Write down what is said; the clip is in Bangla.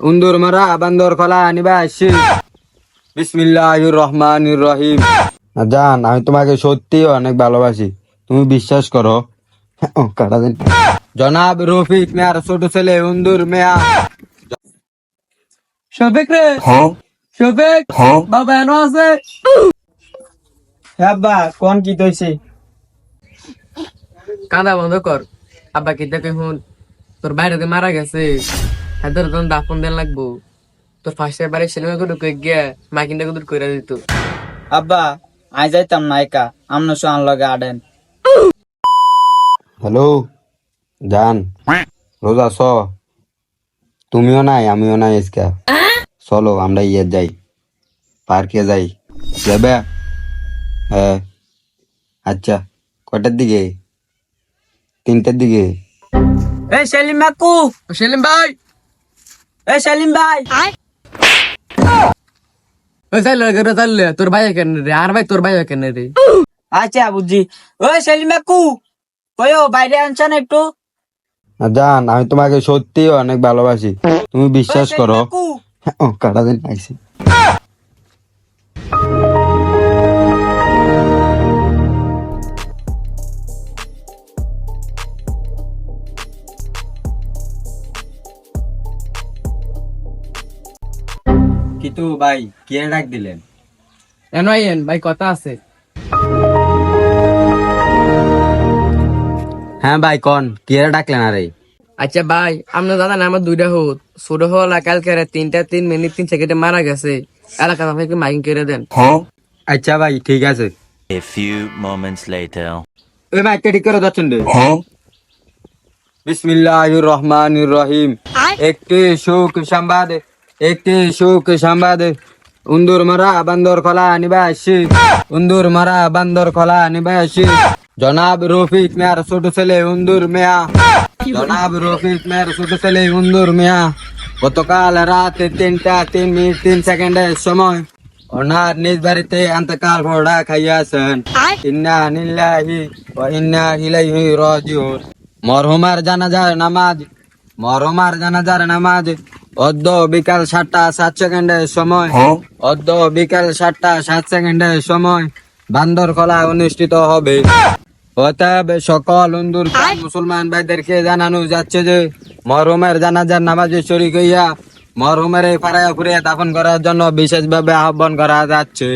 উন্দুর মারা বান্দর কলা আনিবা আসছি বিসমিল্লাহির রহমানির রহিম জান আমি তোমাকে সত্যি অনেক ভালোবাসি। তুমি বিশ্বাস করো? কাটা দিন। জনাব রফিক মেয়ার ছোট ছেলে উন্দুর মেয়া। শফিক রে। শফিক বাবা এনো আছে? আব্বা কোন কি তৈছে কাঁদা বন্ধ কর। আব্বা কি দেখে হুন তোর বাইরে মারা গেছে। হাতের তখন দাফন দেন লাগবো তোর ফার্স্টের বাড়ি সিনেমা করে ঢুকে গিয়া মাইকিনটা কুদুর করে দিত। আব্বা আই যাইতাম না একা আমনো সোয়ান লগে আডেন। হ্যালো জান রোজা স। তুমিও নাই আমিও নাই আজকে। চলো আমরা ইয়ে যাই পার্কে যাই। যাবে? হ্যাঁ। আচ্ছা কটার দিকে? তিনটার দিকে। এই সেলিম মাকু সেলিম ভাই! এই সেলিম ভাই। ওই চাইলে করে চাইলে। তোর ভাই কেন রে? আর ভাই তোর ভাই কেন রে? আচ্ছা বুঝছি। ওই সেলিম কাকু কয়ো বাইরে আনছেন একটু? জান আমি তোমাকে সত্যি অনেক ভালোবাসি। তুমি বিশ্বাস করো। কাটা দিন আইসি কিন্তু ভাই কে ডাক দিলেন? এন আইয়েন ভাই কথা আছে। হ্যাঁ ভাই কন কে ডাকলেন আরে? আচ্ছা ভাই আপনার দাদা না আমার দুইটা হোত। ছোট হলা কালকে তিনটা তিন মিনিট তিন সেকেন্ডে মারা গেছে। এলাকা আপনাকে মাইকিং করে দেন। আচ্ছা ভাই ঠিক আছে। A few moments later. ওই মাইকটা ঠিক করে যাচ্ছেন রে। বিসমিল্লাহির রহমানির রহিম। একটি সুখ সংবাদ একটি সুখ সংবাদ। উন্দুর মারা বান্দর কলা আনিবা আসছি উন্দুর মারা বান্দর কলা আনিবা আসছি জনাব রফিক মেয়ার ছোট ছেলে উন্দুর মেয়া। জনাব রফিক মেয়ার ছোট ছেলে উন্দুর মেয়া। গতকাল রাত তিনটা তিন মিনিট তিন সেকেন্ডের সময় ওনার নিজ বাড়িতে অন্তকাল ঘোড়া খাইয়াছেন। ইন্না নিল্লাহি ওয়া ইন্না ইলাইহি রাজিউন। মরহুমার জানাজার নামাজ মরহুমার জানাজার নামাজ অদ্য বিকাল সাতটা সাত সেকেন্ডের সময়। অর্ধ বিকাল সাতটা সাত সেকেন্ডের সময়। বান্দর কলা অনুষ্ঠিত হবে। অতএব সকল উন্দুর মুসলমান ভাইদেরকে জানানো যাচ্ছে যে মরহুমের জানাজার নামাজে চুরি হইয়া মরহুমের এই পাড়ায় ঘুরে দাফন করার জন্য বিশেষভাবে আহ্বান করা যাচ্ছে।